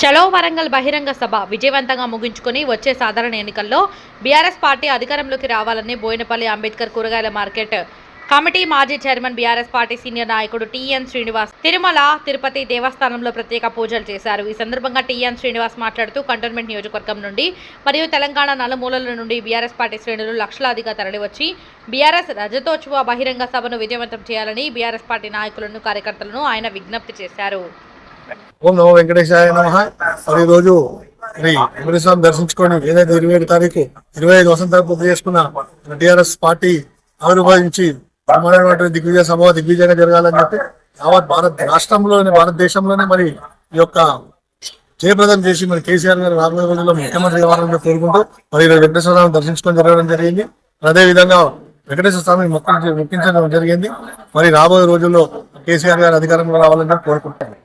చలో వరంగల్ బహిరంగ సభ విజయవంతంగా ముగించుకొని వచ్చే సాధారణ ఎన్నికల్లో బీఆర్ఎస్ పార్టీ అధికారంలోకి రావాలని బోయినపల్లి అంబేద్కర్ కూరగాయల మార్కెట్ కమిటీ మాజీ చైర్మన్ బీఆర్ఎస్ పార్టీ సీనియర్ నాయకుడు టీఎన్ శ్రీనివాస్ తిరుమల తిరుపతి దేవస్థానంలో ప్రత్యేక పూజలు చేశారు. ఈ సందర్భంగా టీఎన్ శ్రీనివాస్ మాట్లాడుతూ కంటోన్మెంట్ నియోజకవర్గం నుండి మరియు తెలంగాణ నలుమూలల నుండి బీఆర్ఎస్ పార్టీ శ్రేణులు లక్షలాదిగా తరలివచ్చి బీఆర్ఎస్ రజతోత్సవ బహిరంగ సభను విజయవంతం చేయాలని బీఆర్ఎస్ పార్టీ నాయకులను కార్యకర్తలను ఆయన విజ్ఞప్తి చేశారు. ఓం నమో వెంకటేశాయ నమ. మరి రోజు మరి వెంకటేశ్వరం దర్శించుకొని ఏదైతే ఇరవై ఏడు తారీఖు ఇరవై ఐదు వసంత పూర్తి చేసుకున్న టిఆర్ఎస్ పార్టీ ఆవిర్భవించి బ్రహ్మాండమైనటువంటి దిగ్విజయ సభ దిగ్విజయంగా జరగాలని చెప్పి యావత్ భారత్ రాష్ట్రంలోనే భారతదేశంలోనే మరి ఈ యొక్క జయప్రదం చేసి మరి కేసీఆర్ గారు రాబోయే రోజుల్లో ముఖ్యమంత్రి కావాలని కోరుకుంటూ మరి ఈరోజు వెంకటేశ్వర స్వామి దర్శించుకొని జరగడం జరిగింది. అదే విధంగా వెంకటేశ్వర స్వామిని మొక్కించ మొక్కించడం జరిగింది. మరి రాబోయే రోజుల్లో కేసీఆర్ గారు అధికారంలో రావాలని కోరుకుంటాను